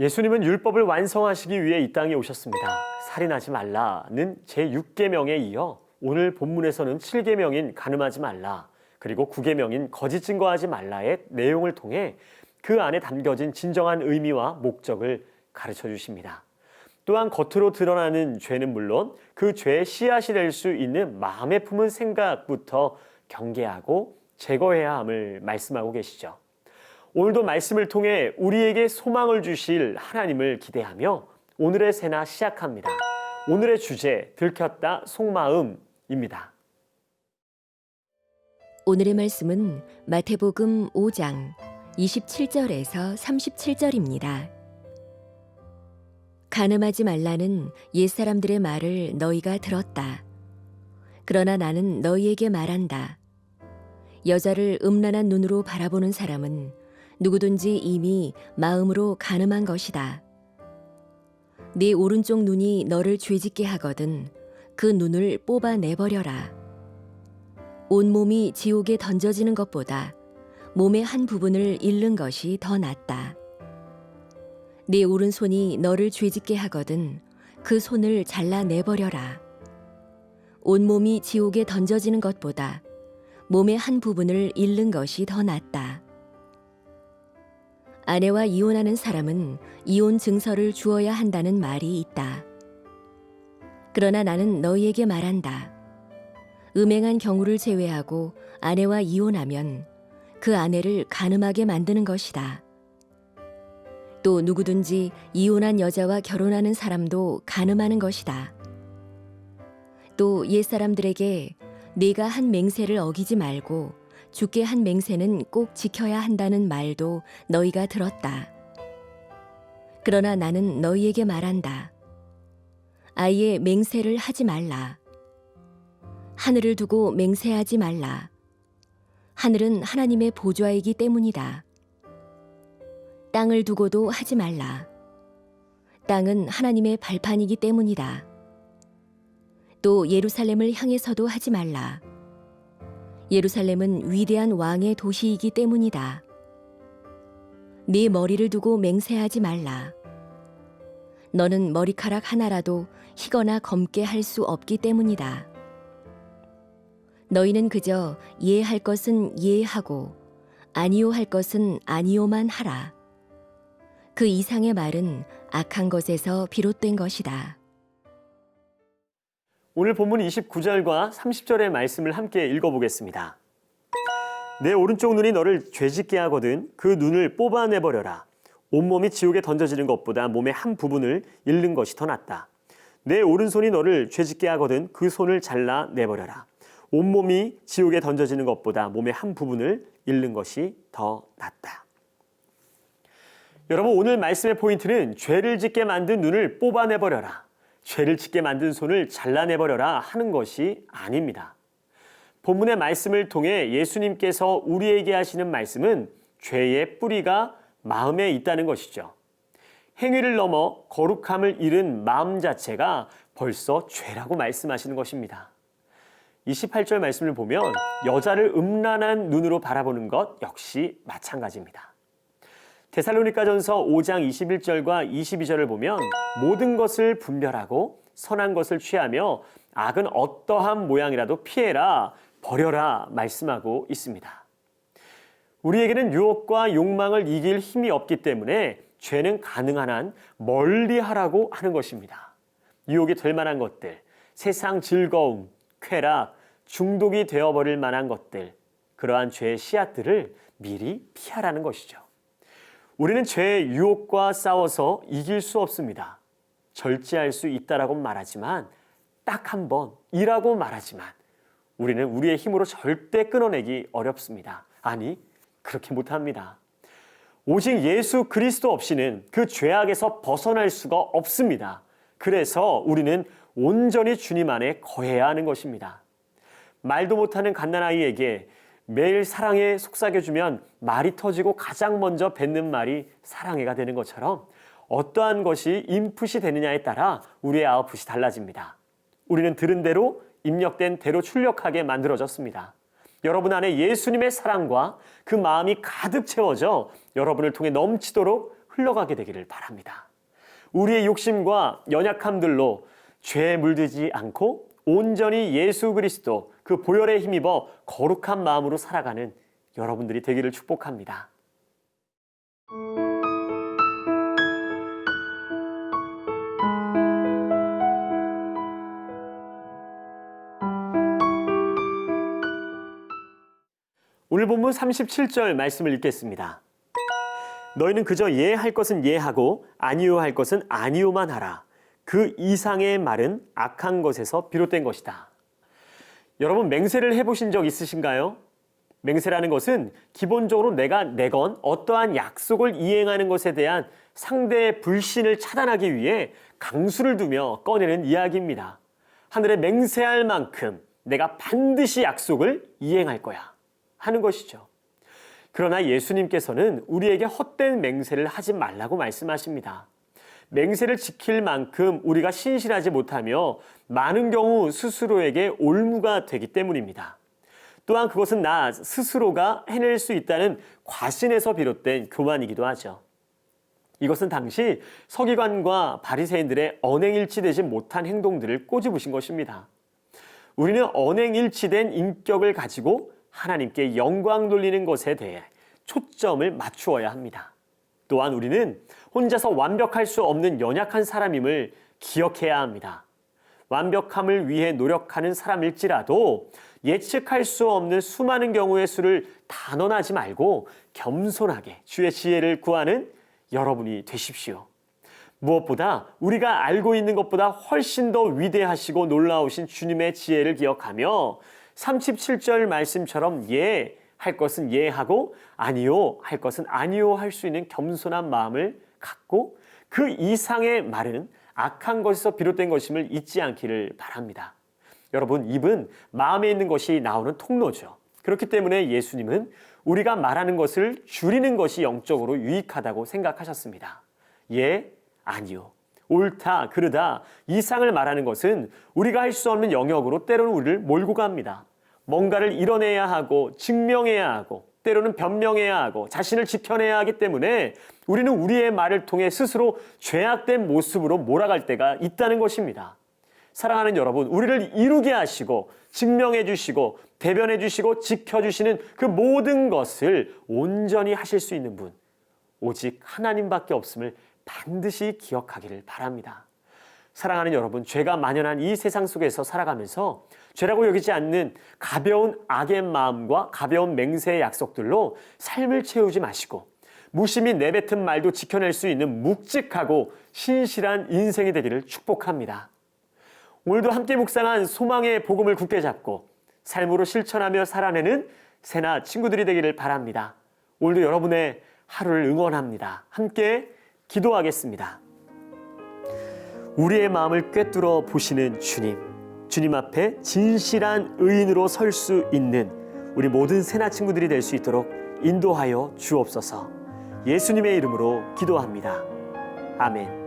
예수님은 율법을 완성하시기 위해 이 땅에 오셨습니다. 살인하지 말라는 제6계명에 이어 오늘 본문에서는 7계명인 가늠하지 말라 그리고 9계명인 거짓 증거하지 말라의 내용을 통해 그 안에 담겨진 진정한 의미와 목적을 가르쳐 주십니다. 또한 겉으로 드러나는 죄는 물론 그 죄의 씨앗이 될 수 있는 마음에 품은 생각부터 경계하고 제거해야 함을 말씀하고 계시죠. 오늘도 말씀을 통해 우리에게 소망을 주실 하나님을 기대하며 오늘의 새나 시작합니다. 오늘의 주제 들켰다 속마음입니다. 오늘의 말씀은 마태복음 5장 27절에서 37절입니다. 가늠하지 말라는 옛 사람들의 말을 너희가 들었다. 그러나 나는 너희에게 말한다. 여자를 음란한 눈으로 바라보는 사람은 누구든지 이미 마음으로 가늠한 것이다. 네 오른쪽 눈이 너를 죄짓게 하거든 그 눈을 뽑아내버려라. 온몸이 지옥에 던져지는 것보다 몸의 한 부분을 잃는 것이 더 낫다. 네 오른손이 너를 죄짓게 하거든 그 손을 잘라내버려라. 온몸이 지옥에 던져지는 것보다 몸의 한 부분을 잃는 것이 더 낫다. 아내와 이혼하는 사람은 이혼 증서를 주어야 한다는 말이 있다. 그러나 나는 너희에게 말한다. 음행한 경우를 제외하고 아내와 이혼하면 그 아내를 가늠하게 만드는 것이다. 또 누구든지 이혼한 여자와 결혼하는 사람도 가늠하는 것이다. 또 옛사람들에게 네가 한 맹세를 어기지 말고 주께 한 맹세는 꼭 지켜야 한다는 말도 너희가 들었다. 그러나 나는 너희에게 말한다. 아예 맹세를 하지 말라. 하늘을 두고 맹세하지 말라. 하늘은 하나님의 보좌이기 때문이다. 땅을 두고도 하지 말라. 땅은 하나님의 발판이기 때문이다. 또 예루살렘을 향해서도 하지 말라. 예루살렘은 위대한 왕의 도시이기 때문이다. 네 머리를 두고 맹세하지 말라. 너는 머리카락 하나라도 희거나 검게 할 수 없기 때문이다. 너희는 그저 이해할 것은 이해하고 아니요 할 것은 아니요만 하라. 그 이상의 말은 악한 것에서 비롯된 것이다. 오늘 본문 29절과 30절의 말씀을 함께 읽어보겠습니다. 내 오른쪽 눈이 너를 죄짓게 하거든 그 눈을 뽑아내버려라. 온몸이 지옥에 던져지는 것보다 몸의 한 부분을 잃는 것이 더 낫다. 내 오른손이 너를 죄짓게 하거든 그 손을 잘라 내버려라. 온몸이 지옥에 던져지는 것보다 몸의 한 부분을 잃는 것이 더 낫다. 여러분 오늘 말씀의 포인트는 죄를 짓게 만든 눈을 뽑아내버려라. 죄를 짓게 만든 손을 잘라내버려라 하는 것이 아닙니다. 본문의 말씀을 통해 예수님께서 우리에게 하시는 말씀은 죄의 뿌리가 마음에 있다는 것이죠. 행위를 넘어 거룩함을 잃은 마음 자체가 벌써 죄라고 말씀하시는 것입니다. 28절 말씀을 보면 여자를 음란한 눈으로 바라보는 것 역시 마찬가지입니다. 데살로니가전서 5장 21절과 22절을 보면 모든 것을 분별하고 선한 것을 취하며 악은 어떠한 모양이라도 피해라 버려라 말씀하고 있습니다. 우리에게는 유혹과 욕망을 이길 힘이 없기 때문에 죄는 가능한 한 멀리 하라고 하는 것입니다. 유혹이 될 만한 것들, 세상 즐거움, 쾌락, 중독이 되어버릴 만한 것들, 그러한 죄의 씨앗들을 미리 피하라는 것이죠. 우리는 죄의 유혹과 싸워서 이길 수 없습니다. 절제할 수 있다라고 말하지만 딱 한 번이라고 말하지만 우리는 우리의 힘으로 절대 끊어내기 어렵습니다. 아니, 그렇게 못합니다. 오직 예수 그리스도 없이는 그 죄악에서 벗어날 수가 없습니다. 그래서 우리는 온전히 주님 안에 거해야 하는 것입니다. 말도 못하는 갓난아이에게 매일 사랑해 속삭여주면 말이 터지고 가장 먼저 뱉는 말이 사랑해가 되는 것처럼 어떠한 것이 인풋이 되느냐에 따라 우리의 아웃풋이 달라집니다. 우리는 들은 대로 입력된 대로 출력하게 만들어졌습니다. 여러분 안에 예수님의 사랑과 그 마음이 가득 채워져 여러분을 통해 넘치도록 흘러가게 되기를 바랍니다. 우리의 욕심과 연약함들로 죄에 물들지 않고 온전히 예수 그리스도 그 보혈에 힘입어 거룩한 마음으로 살아가는 여러분들이 되기를 축복합니다. 오늘 본문 37절 말씀을 읽겠습니다. 너희는 그저 예할 것은 예하고 아니요 할 것은 아니요만 하라. 그 이상의 말은 악한 것에서 비롯된 것이다. 여러분 맹세를 해보신 적 있으신가요? 맹세라는 것은 기본적으로 내가 내건 어떠한 약속을 이행하는 것에 대한 상대의 불신을 차단하기 위해 강수를 두며 꺼내는 이야기입니다. 하늘에 맹세할 만큼 내가 반드시 약속을 이행할 거야 하는 것이죠. 그러나 예수님께서는 우리에게 헛된 맹세를 하지 말라고 말씀하십니다. 맹세를 지킬 만큼 우리가 신실하지 못하며 많은 경우 스스로에게 올무가 되기 때문입니다. 또한 그것은 나 스스로가 해낼 수 있다는 과신에서 비롯된 교만이기도 하죠. 이것은 당시 서기관과 바리새인들의 언행일치되지 못한 행동들을 꼬집으신 것입니다. 우리는 언행일치된 인격을 가지고 하나님께 영광 돌리는 것에 대해 초점을 맞추어야 합니다. 또한 우리는 혼자서 완벽할 수 없는 연약한 사람임을 기억해야 합니다. 완벽함을 위해 노력하는 사람일지라도 예측할 수 없는 수많은 경우의 수를 단언하지 말고 겸손하게 주의 지혜를 구하는 여러분이 되십시오. 무엇보다 우리가 알고 있는 것보다 훨씬 더 위대하시고 놀라우신 주님의 지혜를 기억하며 37절 말씀처럼 예 할 것은 예 하고 아니요 할 것은 아니요 할 수 있는 겸손한 마음을 갖고 그 이상의 말은 악한 것에서 비롯된 것임을 잊지 않기를 바랍니다. 여러분 입은 마음에 있는 것이 나오는 통로죠. 그렇기 때문에 예수님은 우리가 말하는 것을 줄이는 것이 영적으로 유익하다고 생각하셨습니다. 예, 아니요. 옳다, 그르다, 이상을 말하는 것은 우리가 할 수 없는 영역으로 때로는 우리를 몰고 갑니다. 뭔가를 이뤄내야 하고, 증명해야 하고, 때로는 변명해야 하고, 자신을 지켜내야 하기 때문에 우리는 우리의 말을 통해 스스로 죄악된 모습으로 몰아갈 때가 있다는 것입니다. 사랑하는 여러분, 우리를 이루게 하시고, 증명해 주시고, 대변해 주시고, 지켜 주시는 그 모든 것을 온전히 하실 수 있는 분, 오직 하나님밖에 없음을 반드시 기억하기를 바랍니다. 사랑하는 여러분, 죄가 만연한 이 세상 속에서 살아가면서 죄라고 여기지 않는 가벼운 악의 마음과 가벼운 맹세의 약속들로 삶을 채우지 마시고 무심히 내뱉은 말도 지켜낼 수 있는 묵직하고 신실한 인생이 되기를 축복합니다. 오늘도 함께 묵상한 소망의 복음을 굳게 잡고 삶으로 실천하며 살아내는 새나 친구들이 되기를 바랍니다. 오늘도 여러분의 하루를 응원합니다. 함께 기도하겠습니다. 우리의 마음을 꿰뚫어 보시는 주님, 주님 앞에 진실한 의인으로 설 수 있는 우리 모든 새나 친구들이 될 수 있도록 인도하여 주옵소서. 예수님의 이름으로 기도합니다. 아멘.